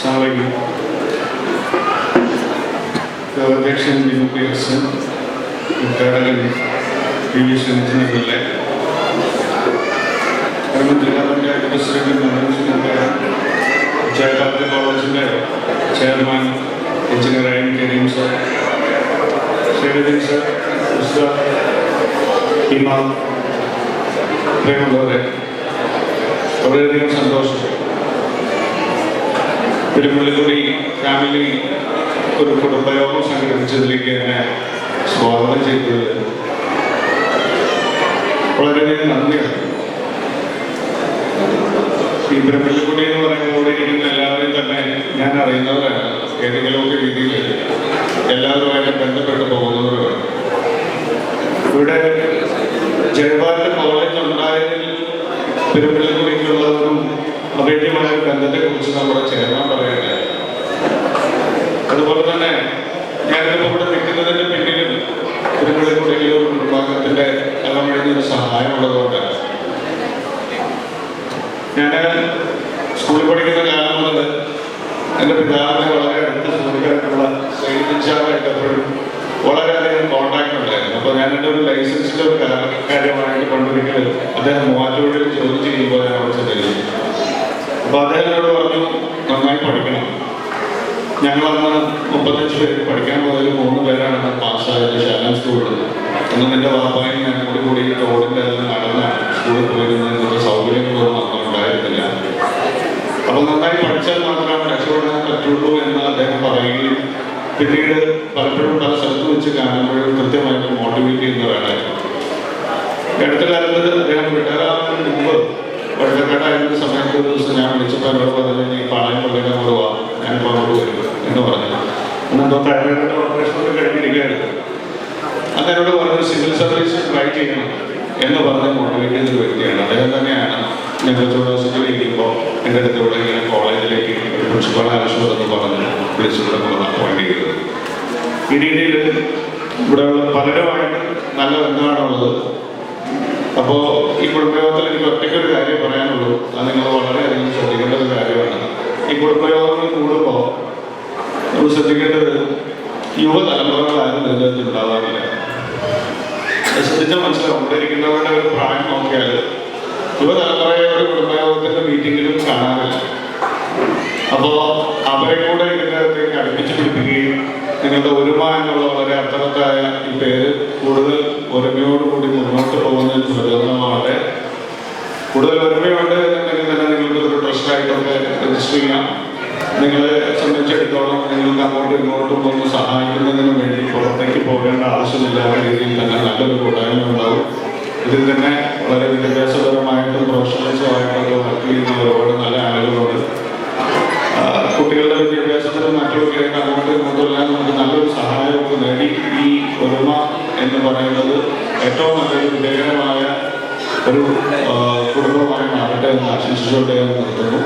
Assalamualaikum. അധ്യക്ഷൻ Binu Pearson ഉദ്ഘാടകൻ P V സുനിജിനെ കർമ്മ ജില്ലാ പഞ്ചായത്ത് പ്രസിഡന്റ് മനോജ് ജയപാത്ര കോളേജിൻ്റെ chairman engineer N Kareem sir Sreerajan sir ഉസ്താ ഇമാം പ്രിയമുള്ളവരെ വളരെയധികം സന്തോഷം തിരുമലക്കുടി ഫാമിലി ഒരു കുടുംബയോഗം സംഘടിപ്പിച്ചതിലേക്ക് എന്നെ സ്വാഗതം ചെയ്തത് വളരെയധികം നന്ദിയാണ്. ഈ ബ്രഹ്മലക്കുടി എന്ന് പറയുമ്പോൾ ഇവിടെ ഇരിക്കുന്ന എല്ലാവരെയും തന്നെ ഞാൻ അറിയുന്നവരാണ്. ഏതെങ്കിലുമൊക്കെ രീതിയിൽ എല്ലാവരുമായിട്ട് ബന്ധപ്പെട്ട് പോകുന്നവരാണ് ഇവിടെ ജയഭാരത കോളേജ് ഉണ്ടായതിൽ പെരുമ്പള്ളിക്കുടിക്കുള്ള ഒരു അഭേദ്യമായ ഒരു ബന്ധത്തെ കുറിച്ച് നമ്മുടെ പറയട്ടെ അതുപോലെ തന്നെ ഞാനിപ്പോൾ ഇവിടെ നിൽക്കുന്നതിന്റെ പിന്നിലും പെരുമ്പള്ളിക്കുടിയിലെ ഒരു കുടുംബാംഗത്തിന്റെ അകമഴിഞ്ഞ ഒരു സഹായം ഞാൻ സ്കൂളിൽ പഠിക്കുന്ന കാലം മുതൽ എന്റെ പിതാവിനെ വളരെ അടുത്ത് സുഹൃത്തായിട്ടുള്ള സൈനിച്ചാറായിട്ട് എപ്പോഴും വളരെയധികം കോണ്ടാക്ട് ഉണ്ടായിരുന്നു. അപ്പോൾ ഞാൻ എന്റെ ഒരു ലൈസൻസിന്റെ ഒരു കാര്യമായിട്ട് പണ്ടൊരിക്കൽ അദ്ദേഹം മൂവാറ്റൂരിൽ ജോലി ചെയ്യുമ്പോൾ ഞാൻ അവിടെ ചെന്നിരുന്നു. അപ്പോൾ അദ്ദേഹം എന്നോട് പറഞ്ഞു നന്നായി പഠിക്കണം ഞങ്ങളന്ന് മുപ്പത്തഞ്ച് പേര് പഠിക്കാൻ പോയതിൽ മൂന്ന് പേരാണ് അന്ന് പാസ്സായത്. ശാലം സ്കൂളിൽ അന്ന് എന്റെ വാപ്പായും ഞാൻ കൂടി കൂടി റോഡിന്റെ അതിൽ നടന്നാണ് സ്കൂളിൽ പോയിരുന്നത് ഇന്നത്തെ സൗകര്യങ്ങളൊന്നും അന്ന് ഉണ്ടായിരുന്നില്ല. അപ്പോൾ നന്നായി പഠിച്ചാൽ മാത്രമേ രക്ഷപ്പെടാൻ പറ്റുള്ളൂ എന്ന് അദ്ദേഹം പറയുകയും പിന്നീട് പലപ്പോഴും പല സ്ഥലത്ത് വെച്ച് കാണുമ്പോഴും കൃത്യമായിട്ട് മോട്ടിവേറ്റ് ചെയ്യുന്നവരാണ് അടുത്ത കാലത്ത് അദ്ദേഹം റിട്ടയറാവുന്നതിന് മുമ്പ് വഴുതക്കാട്ടായിരുന്ന സമയത്ത് ഒരു ദിവസം ഞാൻ വിളിച്ചപ്പോൾ അവരോട് പറഞ്ഞു നീ പാളയം പള്ളിയുടെ അങ്ങോട്ട് വാ ഞാനിപ്പോൾ അങ്ങോട്ട് വരും എന്ന് പറഞ്ഞു അന്നെന്തോ തൈറോയിഡിന്റെ ഓപ്പറേഷൻ കഴിഞ്ഞിരിക്കുകയായിരുന്നു. എന്നോട് പറഞ്ഞു സിവിൽ സർവീസ് ട്രൈ ചെയ്യണം എന്ന് പറഞ്ഞ് മോട്ടിവേറ്റ് ചെയ്തൊരു വ്യക്തിയാണ്. അദ്ദേഹം തന്നെയാണ് ഞങ്ങൾ യൂണിവേഴ്സിറ്റിയിൽ എന്റെ അടുത്തുള്ള ഇവിടെ ഇങ്ങനെ കോളേജിലേക്ക് ഒരു പ്രിൻസിപ്പൾ ആവശ്യമുണ്ടെന്ന് പറഞ്ഞ് വിളിച്ചുകൂടെ കൊണ്ട് അപ്പോയിന്റ് ചെയ്തത്. രീതിയിൽ ഇവിടെയുള്ള പലരുമായിട്ട് നല്ല ബന്ധമാണുള്ളത്. അപ്പോൾ ഈ കുടുംബയോഗത്തിൽ എനിക്ക് ഒറ്റയ്ക്കൊരു കാര്യം പറയാനുള്ളൂ. അത് നിങ്ങൾ വളരെയധികം ശ്രദ്ധിക്കേണ്ട ഒരു കാര്യമാണ്. ഈ കുടുംബയോഗങ്ങൾ കൂടുമ്പോൾ നമ്മൾ ശ്രദ്ധിക്കേണ്ടത് യുവതലമുറകളാരും ഇതിനകത്ത് ഉണ്ടാവാറില്ല ശ്രദ്ധിച്ചാൽ മനസ്സിലാവും. ഇവിടെ ഇരിക്കുന്നവരുടെ ഒരു പ്രായം നോക്കിയാൽ യുവതലമുറയെ ഒരു കുടുംബയോഗത്തിന്റെ മീറ്റിങ്ങിലും കാണാറില്ല. അപ്പോൾ അവരെ കൂടെ ഇതിനകത്തേക്ക് അടുപ്പിച്ച് പിടിപ്പിക്കുകയും നിങ്ങളുടെ ഒരുമ എന്നുള്ള വളരെ അർത്ഥവത്തായ ഈ പേര് കൂടുതൽ ഒരുമയോടുകൂടി മുന്നോട്ട് പോകുന്നതിന് പ്രചോദനമാവട്ടെ കൂടുതൽ ഒരുമയുണ്ട് എന്നുണ്ടെങ്കിൽ തന്നെ നിങ്ങൾക്ക് ഒരു ട്രസ്റ്റായിട്ടൊക്കെ രജിസ്റ്റർ ചെയ്യാം. നിങ്ങളെ സംബന്ധിച്ചിടത്തോളം നിങ്ങൾക്ക് അങ്ങോട്ടും ഇങ്ങോട്ടും ഒന്ന് സഹായിക്കുന്നതിന് വേണ്ടി പുറത്തേക്ക് പോകേണ്ട ആവശ്യമില്ലാത്ത രീതിയിൽ തന്നെ നല്ലൊരു കൂട്ടായ്മ ഉണ്ടാവും. ഇതിൽ തന്നെ വളരെ വിദ്യാഭ്യാസപരമായിട്ടും പ്രൊഫഷണൽസുമായിട്ടൊക്കെ വർക്ക് ചെയ്യുന്ന നല്ല ആളുകളുണ്ട്. കുട്ടികളുടെ വിദ്യാഭ്യാസത്തിനും മറ്റുമൊക്കെ അങ്ങോട്ടും ഇങ്ങോട്ടും എല്ലാം നമുക്ക് നല്ലൊരു സഹായമൊക്കെ നേടി ഈ ഒരുമ എന്ന് പറയുന്നത് ഏറ്റവും നല്ലൊരു വിജയകരമായ ഒരു കുടുംബമായി മാറട്ടെ എന്ന് ആശംസിച്ചുകൊണ്ട് ഞാൻ നിർത്തുന്നു.